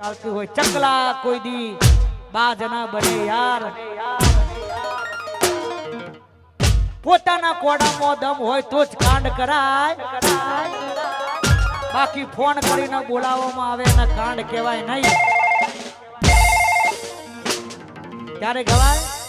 ચાલતી હોય. ચકલા કોઈ દી બા જના બને યાર. પોતાના કોડામાં દમ હોય તો જ કાંડ કરાય. બાકી ફોન કરીને બોલાવવામાં આવે અને કાંડ કહેવાય નહીં. ત્યારે ગવાય?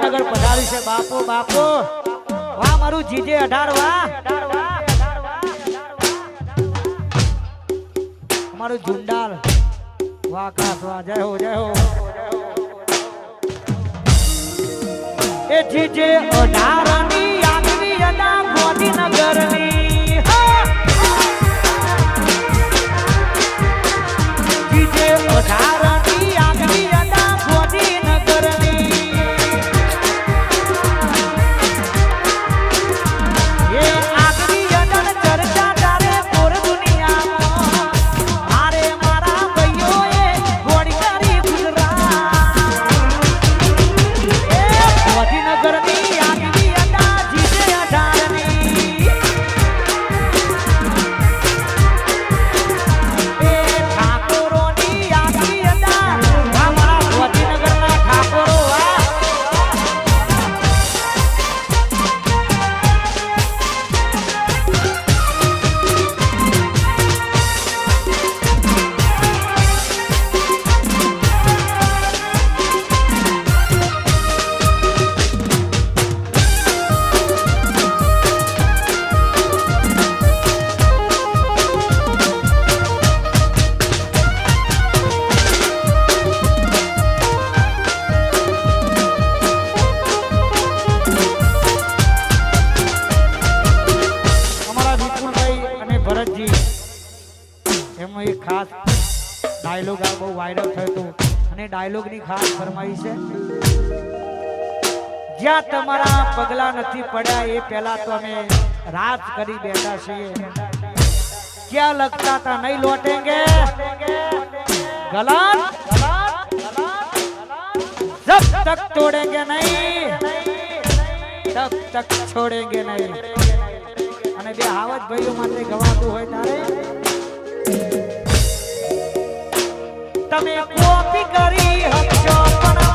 ગાંધીનગર પધાર્યું છે. બાપો બાપો. વાહ, મારું જીજે અઢાર, વાહ. અમારું ઝુંડાલ વાહ કાસ વાહ. જય હો જય હો. એ જીજે અઢાર અને ડાયલોગની ખાસ ફરમાઈ છે જ્યાં તમારા પગલા નથી પડ્યા એ પહેલા તો અમે રાત કરી બેઠા છીએ ક્યાં લગતા હતા નહીં લોટેંગે गलत जब तक तोड़ेंगे नहीं तब तक छोड़ेंगे नहीं અને બે હાવજ ભાઈઓ માટે ગવાતું હોય તારે તમે કોપી કરી હકશો પણ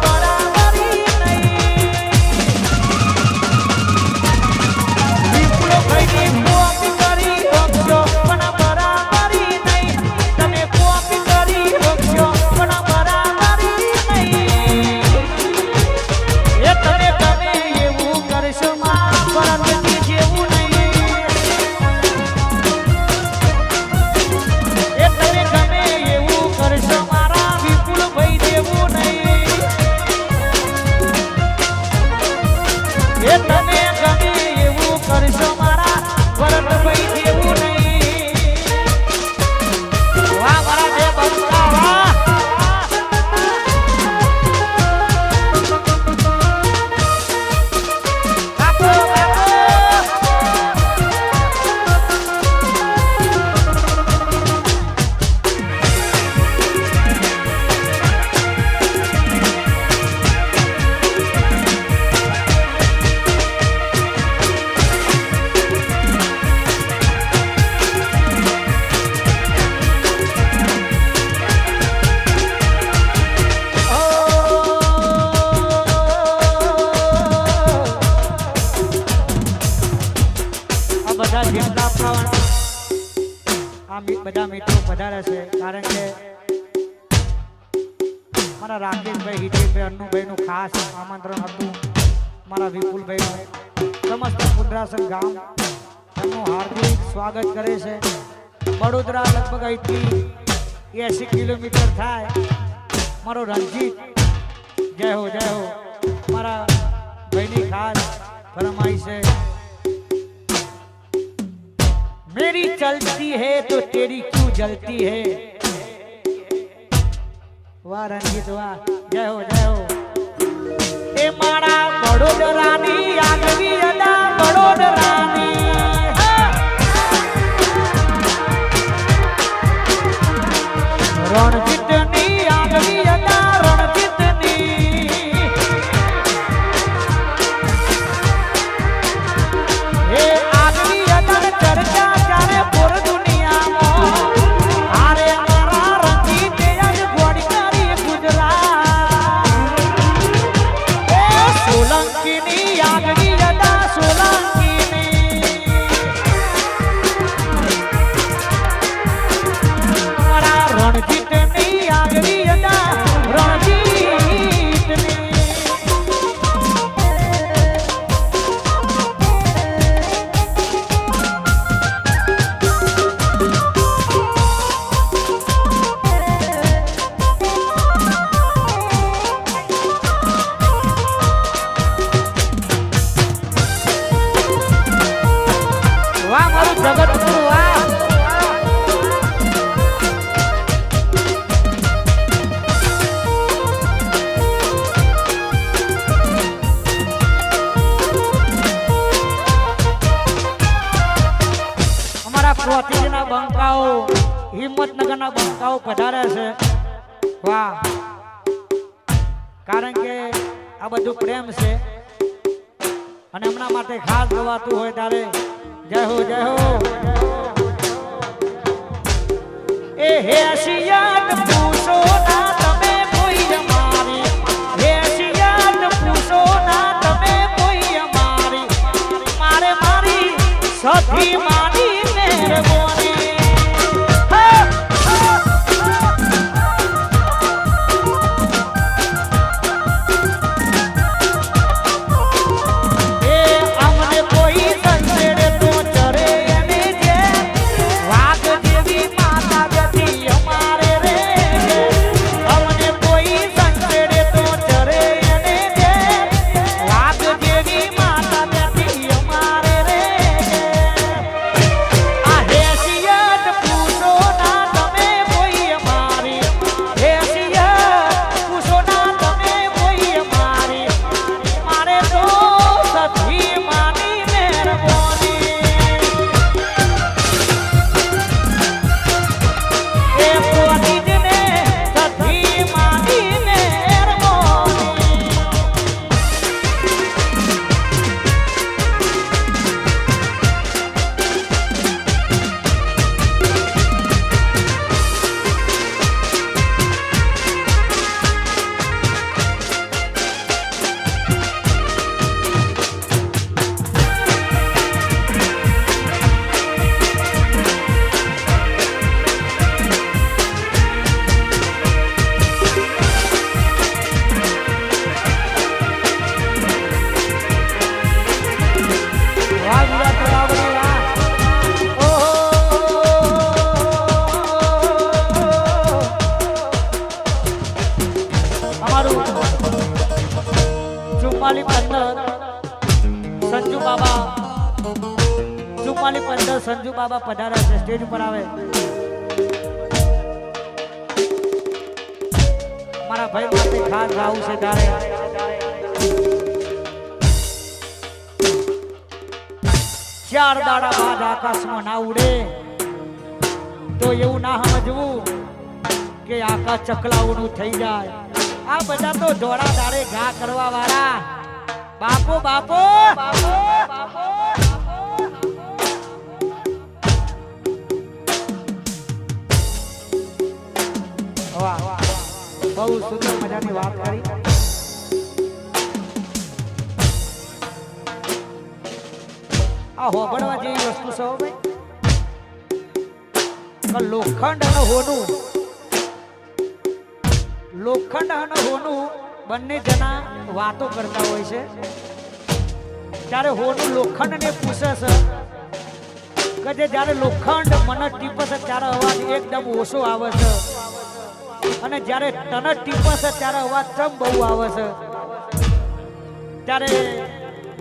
આ બધા મિત્રો વધારે છે, કારણ કે મારા રાકેશભાઈ, હિતેશભાઈ અન્નુભાઈનું ખાસ આમંત્રણ હતું. મારા વિપુલભાઈનું. સમસ્ત પુદ્રાસન ગામ એમનું હાર્દિક સ્વાગત કરે છે. વડોદરા લગભગ અહીંથી એસી કિલોમીટર થાય. મારો રણજીત, જય હો જય હો. મારા ભાઈની ખાસ ફરમાઈ છે. मेरी चलती है तो तेरी क्यों जलती है वाह रंजीत वाह जय हो जय हो ए मारा बड़ो रानी आगवी પ્રોતિજના બંકાઓ, હિંમતનગરના બંકાઓ પધારે છે. વાહ. કારણ કે આ બધું પ્રેમ છે. અને હમણાં માટે ખાસ ગવાતું હોય ત્યારે જય હો જય હો. એ હે પૂછો સંજુ બાબા પધાર્યા છે, સ્ટેજ ઉપર આવે. મારા ભાઈ માટે ખાસ આવું છે તારે. ચાર દાડા બાદ આકાશમાં ના ઉડે. તો એવું ના સમજવું કે આકાશ ચકલાઓનું થઈ જાય. આ બધા તો ધોળા દાડે ઘા કરવા વાળા બાપો બાપો બાપો બાપો! બહુ સુંદર મજાની વાત કરી. આ હોબળવા જેવી વસ્તુ છે ભાઈ. લોખંડ અને હોનું. લોખંડ અને હોનું બંને જણા વાતો કરતા હોય છે. ત્યારે હોનું લોખંડને પૂછે છે, કે જે જ્યારે લોખંડ મને ટીપે છે, ત્યારે અવાજ એકદમ ઓછો આવે છે. અને જ્યારે તને ટીપે છે ત્યારે અવાજ ચમ બહુ આવે છે? ત્યારે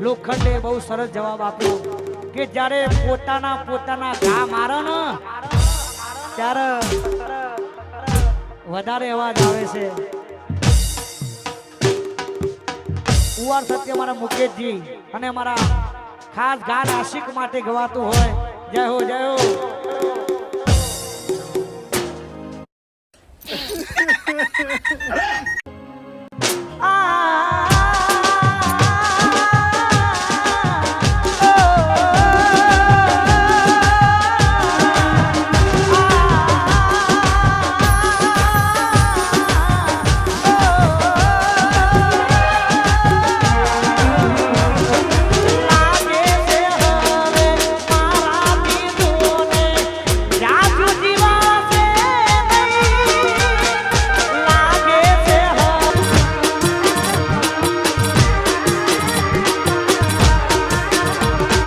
લોખંડે બહુ સરસ જવાબ આપ્યો કે જ્યારે પોતાના પોતાના ઘા મારે ને, ત્યારે વધારે અવાજ આવે છે. કુંવર સત્ય મારા મુકેશજી અને મારા ખાસ ગાન આશિક માટે ગવાતું હોય. જય હો જય હો. やれ!